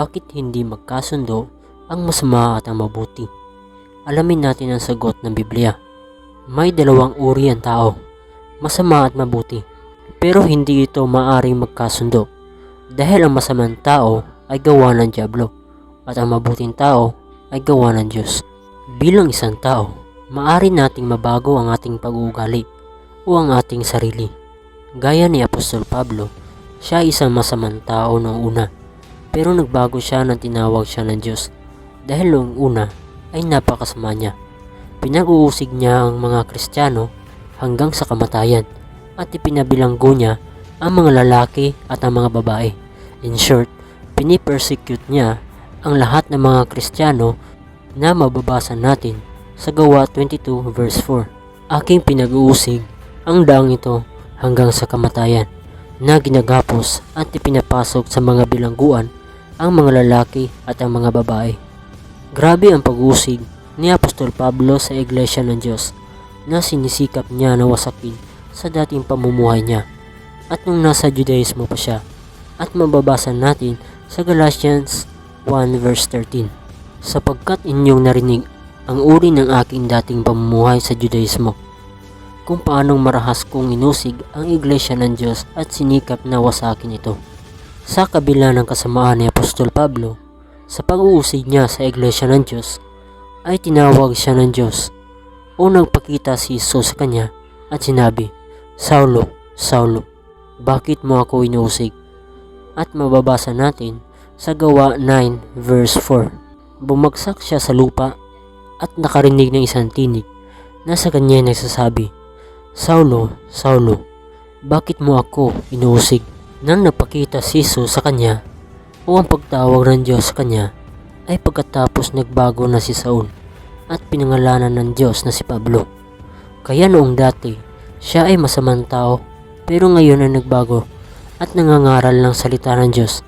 Bakit hindi magkasundo ang masama at ang mabuti? Alamin natin ang sagot ng Biblia. May dalawang uri ang tao, masama at mabuti. Pero hindi ito maaring magkasundo dahil ang masamang tao ay gawa ng Diablo at ang mabuting tao ay gawa ng Diyos. Bilang isang tao, maari nating mabago ang ating pag-uugali o ang ating sarili. Gaya ni Apostol Pablo, siya ay isang masamang tao noong una pero nagbago siya nang tinawag siya ng Diyos dahil noong una ay napakasama niya. Pinag-uusig niya ang mga Kristiyano hanggang sa kamatayan at ipinabilanggo niya ang mga lalaki at ang mga babae. In short, pinipersecute niya ang lahat ng mga Kristiyano na mababasa natin sa Gawa 22 verse 4. Aking pinag-uusig ang daang ito hanggang sa kamatayan na ginagapos at ipinapasok sa mga bilangguan ang mga lalaki at ang mga babae. Grabe ang pag-usig ni Apostol Pablo sa Iglesia ng Diyos na sinisikap niya na wasakin sa dating pamumuhay niya at nung nasa Judaismo pa siya at mababasa natin sa Galatians 1 verse 13 sapagkat inyong narinig ang uri ng aking dating pamumuhay sa Judaismo kung paanong marahas kong inusig ang iglesia ng Diyos at sinikap na wasakin ito. Sa kabila ng kasamaan ni Apostol Pablo, sa pag-uusig niya sa iglesia ng Diyos, ay tinawag siya ng Diyos o nagpakita si Isus sa kanya at sinabi, Saulo, Saulo, bakit mo ako inuusig? At mababasa natin sa gawa 9 verse 4. Bumagsak siya sa lupa at nakarinig ng isang tinig na sa kanya nagsasabi, Saulo, Saulo, bakit mo ako inuusig? Nang napakita si Jesus sa kanya o ang pagtawag ng Diyos sa kanya ay pagkatapos nagbago na si Saul at pinangalanan ng Diyos na si Pablo. Kaya noong dati, siya ay masamang tao pero ngayon ay nagbago at nangangaral ng salita ng Diyos.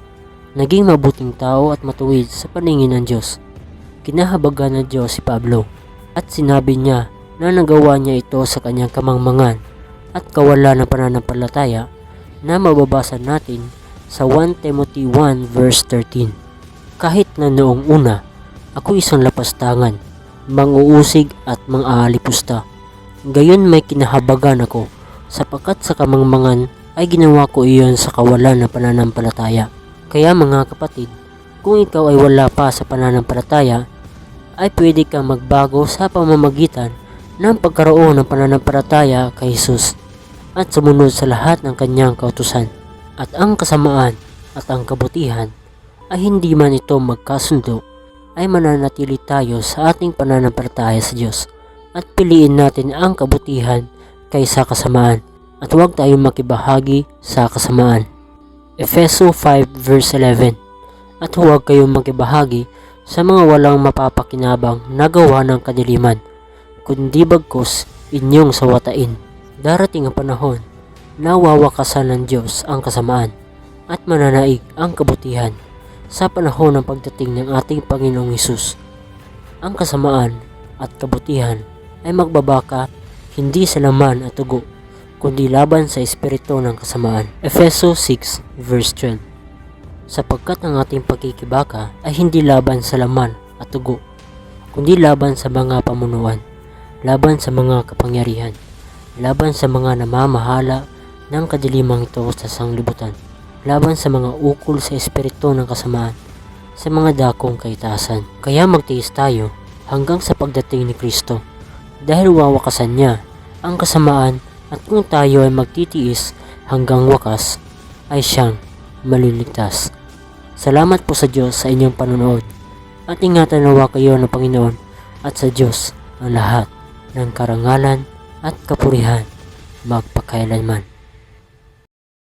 Naging mabuting tao at matuwid sa paningin ng Diyos. Kinahabagan ng Diyos si Pablo at sinabi niya na nagawa niya ito sa kanyang kamangmangan at kawalan ng pananampalataya na mababasa natin sa 1 Timothy 1 verse 13. Kahit na noong una, ako isang lapastangan, manguusig at mang-aalipusta. Gayon may kinahabagan ako, sapagkat sa kamangmangan ay ginawa ko iyon sa kawalan ng pananampalataya. Kaya mga kapatid, kung ikaw ay wala pa sa pananampalataya, ay pwede kang magbago sa pamamagitan ng pagkaroon ng pananampalataya kay Jesus at sumunod sa lahat ng kanyang kautusan. At ang kasamaan at ang kabutihan ay hindi man ito magkasundo ay mananatili tayo sa ating pananampalataya sa Diyos at piliin natin ang kabutihan kaysa kasamaan at huwag tayong makibahagi sa kasamaan. Efeso 5 verse 11 At huwag kayong makibahagi sa mga walang mapapakinabang na gawa ng kadiliman kundi bagkos inyong sawatain. Darating ang panahon na wawakasan ng Diyos ang kasamaan at mananaig ang kabutihan sa panahon ng pagdating ng ating Panginoong Hesus. Ang kasamaan at kabutihan ay magbabaka hindi sa laman at tugo, kundi laban sa espiritu ng kasamaan. Efeso 6 verse 12 Sapagkat ang ating pagkikibaka ay hindi laban sa laman at tugo, kundi laban sa mga pamunuan laban sa mga kapangyarihan, laban sa mga namamahala ng kadilimang ito sa sanglibutan, laban sa mga ukol sa espiritu ng kasamaan, sa mga dakong kaitasan. Kaya magtiis tayo hanggang sa pagdating ni Kristo, dahil wawakasan niya ang kasamaan at kung tayo ay magtitiis hanggang wakas, ay siyang maliligtas. Salamat po sa Diyos sa inyong panonood at ingatan nawa kayo ng Panginoon at sa Diyos ang lahat ng karangalan at kapurihan magpakailanman.